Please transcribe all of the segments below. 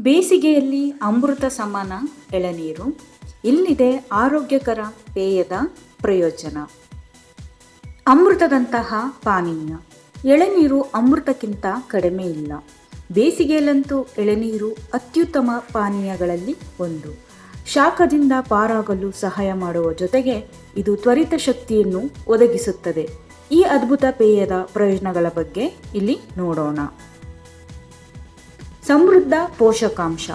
ಬೇಸಿಗೆಯಲ್ಲಿ ಅಮೃತ ಸಮಾನ ಎಳನೀರು. ಇಲ್ಲಿದೆ ಆರೋಗ್ಯಕರ ಪೇಯದ ಪ್ರಯೋಜನ. ಅಮೃತದಂತಹ ಪಾನೀಯ. ಎಳನೀರು ಅಮೃತಕ್ಕಿಂತ ಕಡಿಮೆ ಇಲ್ಲ. ಬೇಸಿಗೆಯಲ್ಲಂತೂ ಎಳನೀರು ಅತ್ಯುತ್ತಮ ಪಾನೀಯಗಳಲ್ಲಿ ಒಂದು. ಶಾಖದಿಂದ ಪಾರಾಗಲು ಸಹಾಯ ಮಾಡುವ ಜೊತೆಗೆ ಇದು ತ್ವರಿತ ಶಕ್ತಿಯನ್ನು ಒದಗಿಸುತ್ತದೆ. ಈ ಅದ್ಭುತ ಪೇಯದ ಪ್ರಯೋಜನಗಳ ಬಗ್ಗೆ ಇಲ್ಲಿ ನೋಡೋಣ. ಸಮೃದ್ಧ ಪೋಷಕಾಂಶ.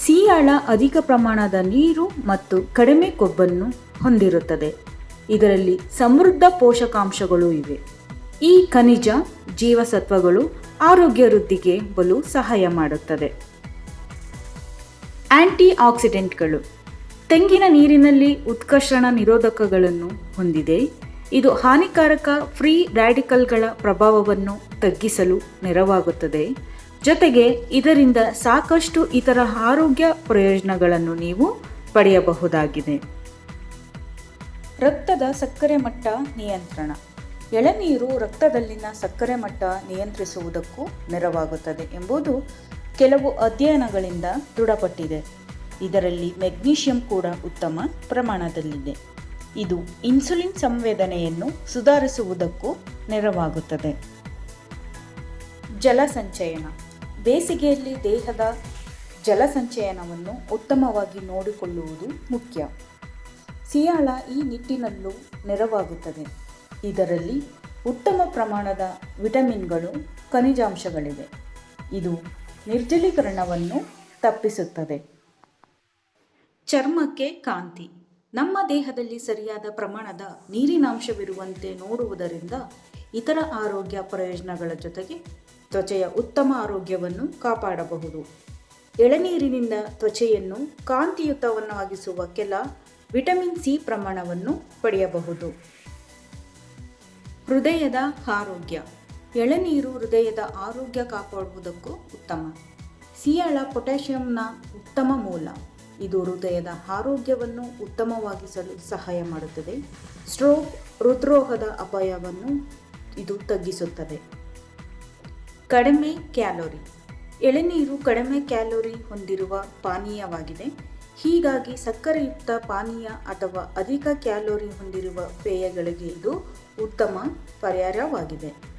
ಸೀಯಾಳ ಅಧಿಕ ಪ್ರಮಾಣದ ನೀರು ಮತ್ತು ಕಡಿಮೆ ಕೊಬ್ಬನ್ನು ಹೊಂದಿರುತ್ತದೆ. ಇದರಲ್ಲಿ ಸಮೃದ್ಧ ಪೋಷಕಾಂಶಗಳು ಇವೆ. ಈ ಖನಿಜ ಜೀವಸತ್ವಗಳು ಆರೋಗ್ಯ ವೃದ್ಧಿಗೆ ಬಲು ಸಹಾಯ ಮಾಡುತ್ತದೆ. ಆಂಟಿ ಆಕ್ಸಿಡೆಂಟ್ಗಳು ತೆಂಗಿನ ನೀರಿನಲ್ಲಿ ಉತ್ಕರ್ಷಣ ನಿರೋಧಕಗಳನ್ನು ಹೊಂದಿದೆ. ಇದು ಹಾನಿಕಾರಕ ಫ್ರೀ ರ್ಯಾಡಿಕಲ್ಗಳ ಪ್ರಭಾವವನ್ನು ತಗ್ಗಿಸಲು ನೆರವಾಗುತ್ತದೆ. ಜೊತೆಗೆ ಇದರಿಂದ ಸಾಕಷ್ಟು ಇತರ ಆರೋಗ್ಯ ಪ್ರಯೋಜನಗಳನ್ನು ನೀವು ಪಡೆಯಬಹುದಾಗಿದೆ. ರಕ್ತದ ಸಕ್ಕರೆ ಮಟ್ಟ ನಿಯಂತ್ರಣ. ಎಳನೀರು ರಕ್ತದಲ್ಲಿನ ಸಕ್ಕರೆ ಮಟ್ಟ ನಿಯಂತ್ರಿಸುವುದಕ್ಕೂ ನೆರವಾಗುತ್ತದೆ ಎಂಬುದು ಕೆಲವು ಅಧ್ಯಯನಗಳಿಂದ ದೃಢಪಟ್ಟಿದೆ. ಇದರಲ್ಲಿ ಮೆಗ್ನೀಷಿಯಂ ಕೂಡ ಉತ್ತಮ ಪ್ರಮಾಣದಲ್ಲಿದೆ. ಇದು ಇನ್ಸುಲಿನ್ ಸಂವೇದನೆಯನ್ನು ಸುಧಾರಿಸುವುದಕ್ಕೂ ನೆರವಾಗುತ್ತದೆ. ಜಲಸಂಚಯನ. ಬೇಸಿಗೆಯಲ್ಲಿ ದೇಹದ ಜಲಸಂಚಯನವನ್ನು ಉತ್ತಮವಾಗಿ ನೋಡಿಕೊಳ್ಳುವುದು ಮುಖ್ಯ. ಸಿಯಾಳ ಈ ನಿಟ್ಟಿನಲ್ಲೂ ನೆರವಾಗುತ್ತದೆ. ಇದರಲ್ಲಿ ಉತ್ತಮ ಪ್ರಮಾಣದ ವಿಟಮಿನ್ಗಳು ಖನಿಜಾಂಶಗಳಿವೆ. ಇದು ನಿರ್ಜಲೀಕರಣವನ್ನು ತಪ್ಪಿಸುತ್ತದೆ. ಚರ್ಮಕ್ಕೆ ಕಾಂತಿ. ನಮ್ಮ ದೇಹದಲ್ಲಿ ಸರಿಯಾದ ಪ್ರಮಾಣದ ನೀರಿನಾಂಶವಿರುವಂತೆ ನೋಡುವುದರಿಂದ ಇತರ ಆರೋಗ್ಯ ಪ್ರಯೋಜನಗಳ ಜೊತೆಗೆ ತ್ವಚೆಯ ಉತ್ತಮ ಆರೋಗ್ಯವನ್ನು ಕಾಪಾಡಬಹುದು. ಎಳನೀರಿನಿಂದ ತ್ವಚೆಯನ್ನು ಕಾಂತಿಯುತವನ್ನಾಗಿಸುವ ಕೆಲ ವಿಟಮಿನ್ ಸಿ ಪ್ರಮಾಣವನ್ನು ಪಡೆಯಬಹುದು. ಹೃದಯದ ಆರೋಗ್ಯ. ಎಳನೀರು ಹೃದಯದ ಆರೋಗ್ಯ ಕಾಪಾಡುವುದಕ್ಕೂ ಉತ್ತಮ. ಸಿಯಾಳ ಪೊಟ್ಯಾಷಿಯಂನ ಉತ್ತಮ ಮೂಲ. ಇದು ಹೃದಯದ ಆರೋಗ್ಯವನ್ನು ಉತ್ತಮವಾಗಿಸಲು ಸಹಾಯ ಮಾಡುತ್ತದೆ. ಸ್ಟ್ರೋಕ್, ಹೃದ್ರೋಗದ ಅಪಾಯವನ್ನು ಇದು ತಗ್ಗಿಸುತ್ತದೆ. ಕಡಿಮೆ ಕ್ಯಾಲೋರಿ. ಎಳೆನೀರು ಕಡಿಮೆ ಕ್ಯಾಲೋರಿ ಹೊಂದಿರುವ ಪಾನೀಯವಾಗಿದೆ. ಹೀಗಾಗಿ ಸಕ್ಕರೆಯುಕ್ತ ಪಾನೀಯ ಅಥವಾ ಅಧಿಕ ಕ್ಯಾಲೋರಿ ಹೊಂದಿರುವ ಪೇಯಗಳಿಗೆ ಇದು ಉತ್ತಮ ಪರಿಹಾರವಾಗಿದೆ.